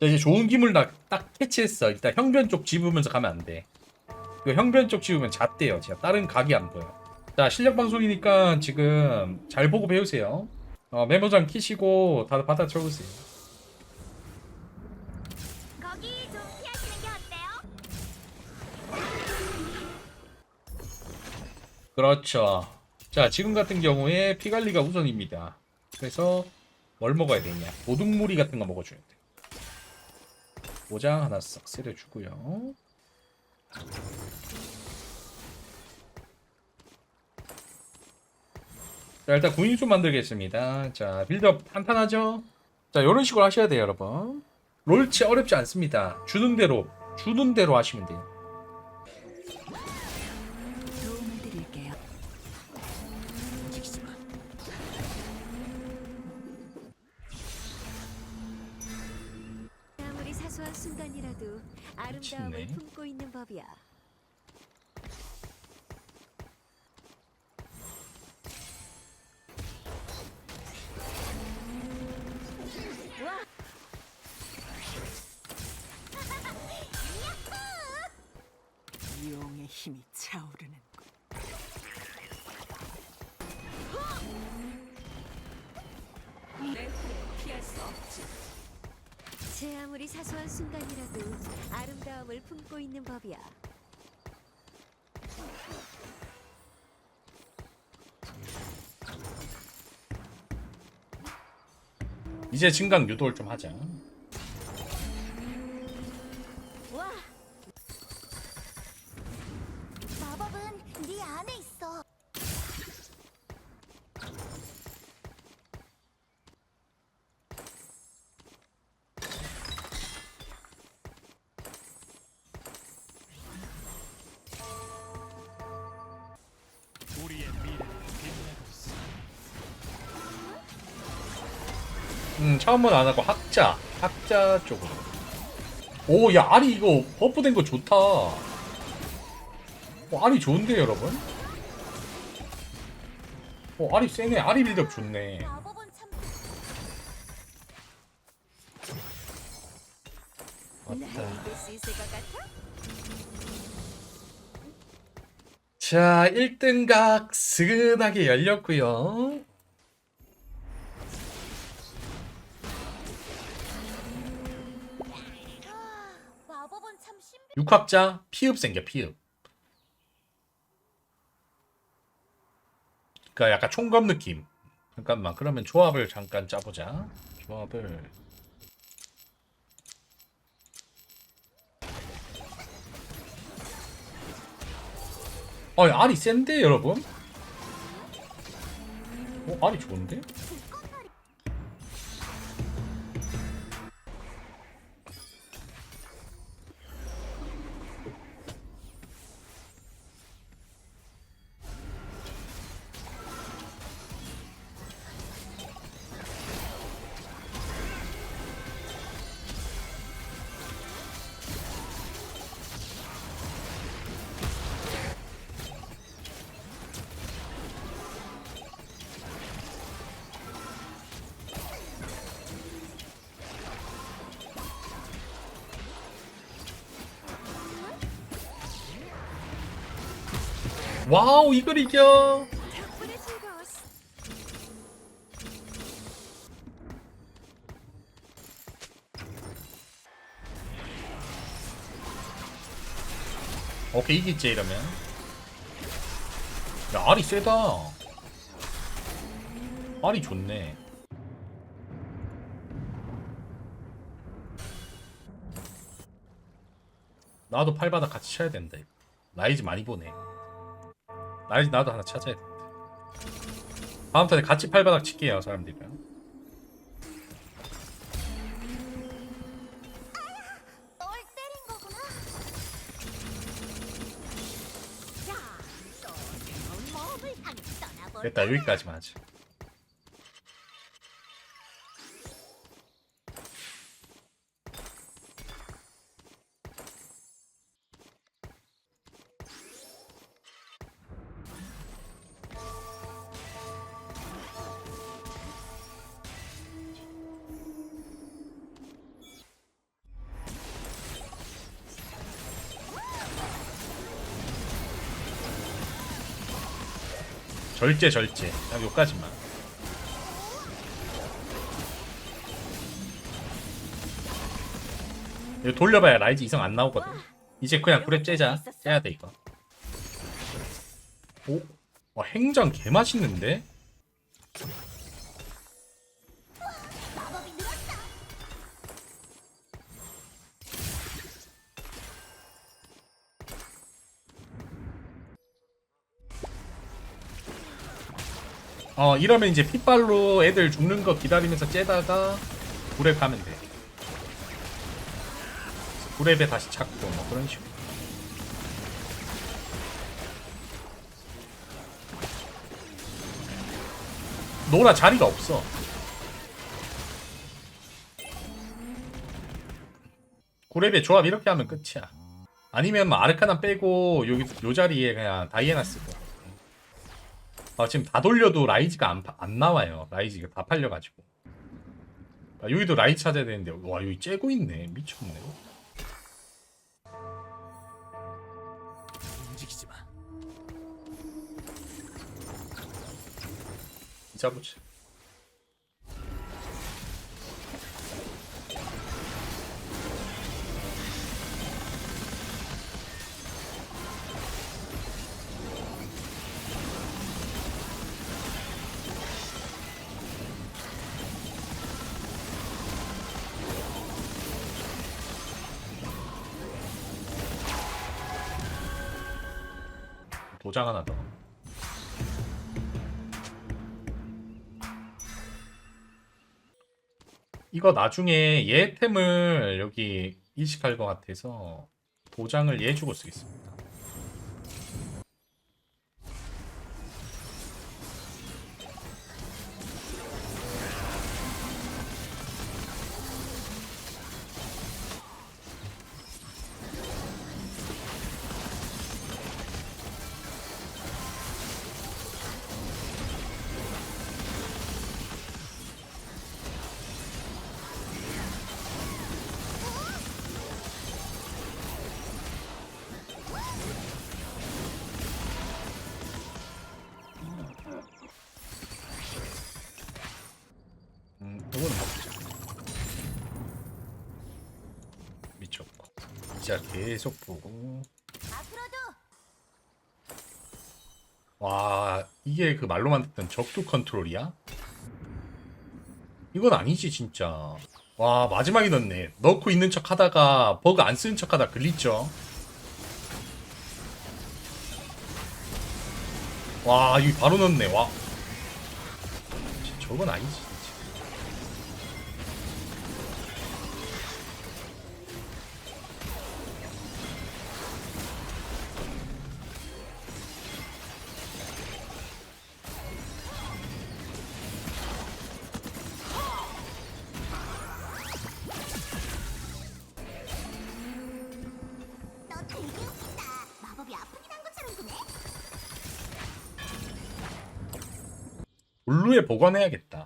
자, 이제 좋은 기물 딱, 딱 캐치했어. 일단 형변 쪽 집으면서 가면 안 돼. 그 형변 쪽 집으면 잣대요. 진짜 다른 각이 안 보여. 자, 실력 방송이니까 지금 잘 보고 배우세요. 어, 메모장 키시고 다들 받아 적으세요. 거기 좀 피하시는 게 어때요? 그렇죠. 자, 지금 같은 경우에 피 관리가 우선입니다. 그래서 뭘 먹어야 되냐? 도둑무리 같은 거 먹어줘야 돼. 모장 하나 싹 세려주고요. 자, 일단 군인 좀 만들겠습니다. 자, 빌드업 탄탄하죠? 자, 이런 식으로 하셔야 돼요, 여러분. 롤치 어렵지 않습니다. 주는 대로, 주는 대로 하시면 돼요. 아름다움을 미쳤네. 품고 있는 법이야. 용의 힘이 차오르 아무리 사소한 순간이라도 아름다움을 품고 있는 법이야. 이제 증강 유도를 좀 하자. 음, 처음은 안 하고 학자, 학자 쪽으로. 오, 야, 알이 이거 버프된 거 좋다. 어, 알이 좋은데, 여러분? 어, 알이 세네. 알이 빌드업 좋네. 자, 1등 각 스근하게 열렸고요. 육학자 피읍 생겨, 피읍. 그러니까 약간 총검 느낌. 잠깐만, 그러면 조합을 잠깐 짜보자. 조합을. 어, 알이 센데, 여러분? 어, 알이 좋은데? 와우, 이걸 이겨! 오케이 이기지 이러면 야 알이 세다 알이 좋네 나도 팔바닥 같이 쳐야 된다. 라이즈 많이 보네 라이즈 나도 하나 찾아야 된다 다음 턴에 같이 팔바닥 칠게요 사람들이랑. 됐다 여기까지만 하지 절제 절제. 그냥 요까지만. 이거 돌려봐야 라이즈 이성 안 나오거든. 이제 그냥 구랩 째자. 째야 돼 이거. 오? 와 행장 개 맛있는데? 어 이러면 이제 핏발로 애들 죽는 거 기다리면서 째다가 구랩 가면 돼. 구랩에 다시 찾고 뭐 그런 식으로. 노라 자리가 없어. 구랩의 조합 이렇게 하면 끝이야. 아니면 뭐 아르카나 빼고 여기 요 자리에 그냥 다이애나 쓰고 아, 지금 다 돌려도 라이즈가 안, 파- 안 나와요. 라이즈가 다 팔려가지고. 아, 여기도 라이즈 찾아야 되는데, 와, 여기 째고 있네. 미쳤네. 움직이지 마. 잡으지. 도장 하나 더. 이거 나중에 얘 템을 여기 이식할 것 같아서 도장을 얘 주고 쓰겠습니다. 진짜 계속 보고. 와, 이게 그 말로만 듣던 적두 컨트롤이야? 이건 아니지, 진짜. 와, 마지막에 넣네. 넣고 있는 척 하다가 버그 안 쓰는 척 하다 글리죠. 와, 이거 바로 넣네. 와. 저건 아니지, 블루에 보관해야겠다.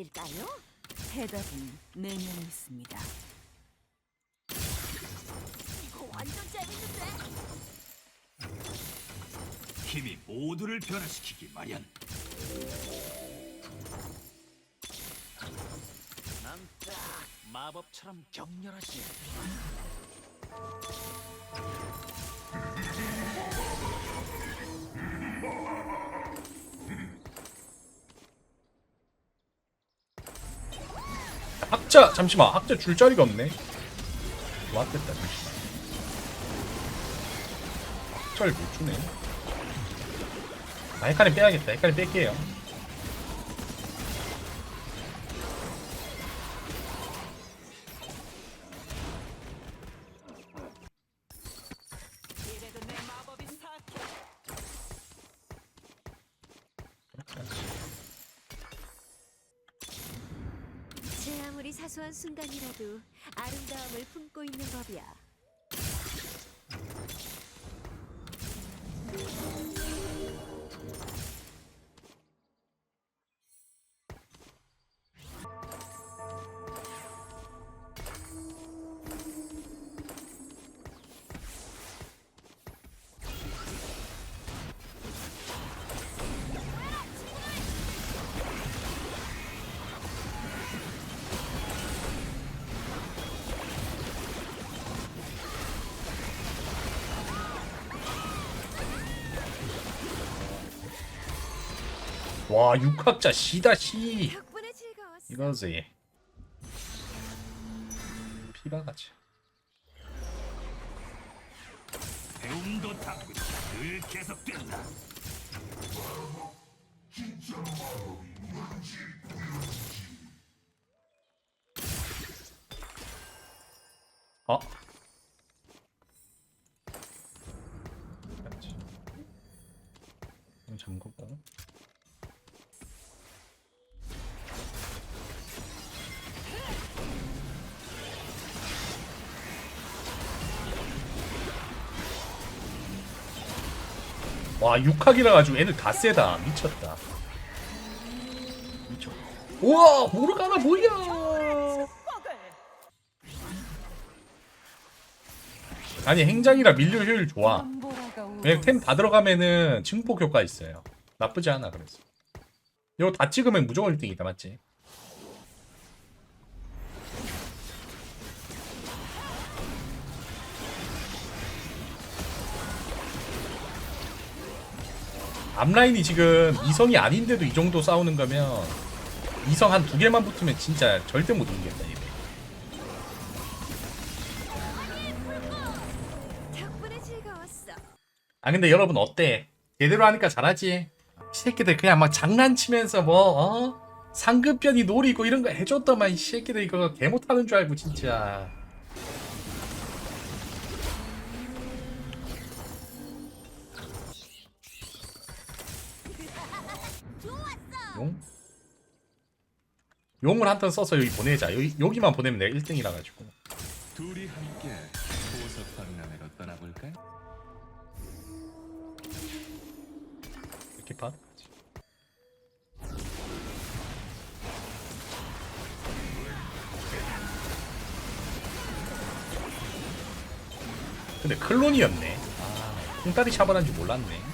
올릴까요? 해답은 내년에 있습니다. 이거 완전 재밌는데? 힘이 모두를 변화시키기 마련. 난 딱 마법처럼 격렬하지. 학자 잠시만 학자 줄 자리가 없네. 왔겠다 잠시만. 학자를 못 주네. 아 헷갈림 빼야겠다. 헷갈림 뺄게요. 아름다움을 품고 있는 법이야. 와 육학자 시다 시 덕분에 즐거웠어. 이거지 피바가지 배움도 닦고 늘 계속된다. 어? 와 육학이라 가지고 애들 다 세다. 미쳤다. 미쳤 우와 모르가나 뭐야 아니 행장이라 밀류 효율 좋아. 엄보라가 오고 왜냐면 템다 들어가면은 증폭 효과 있어요. 나쁘지 않아 그래서. 이거 다 찍으면 무조건 1등이다 맞지? 앞라인이 지금 이성이 아닌데도 이 정도 싸우는 거면 이성 한 두 개만 붙으면 진짜 절대 못 이기겠다 즐거웠어. 아 근데 여러분 어때? 제대로 하니까 잘하지? 이 새끼들 그냥 막 장난치면서 뭐 어? 상급변이 노리고 이런 거 해줬더만 이 새끼들 이거 개 못하는 줄 알고 진짜 용? 용을 한 턴 써서 여기 보내자. 여기, 여기만 보내면 내가 1등이라 가지고. 둘이 함께 보석 박람회로 떠나볼까요? 이렇게 봐. 근데 클론이었네. 아 샤바란 줄 몰랐네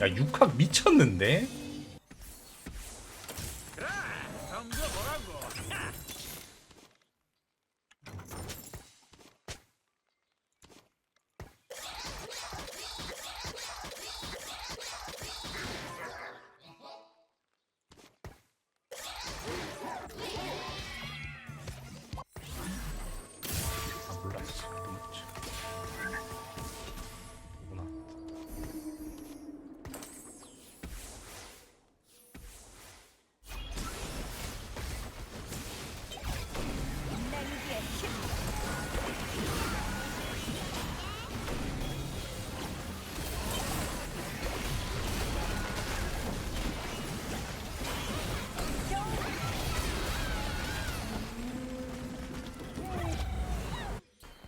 야 육학 미쳤는데?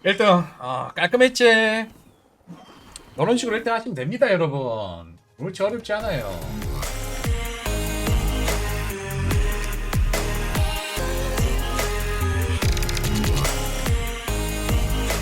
1등. 아, 어, 깔끔했지. 이런 식으로 1등 하시면 됩니다 여러분. 그렇지 어렵지 않아요.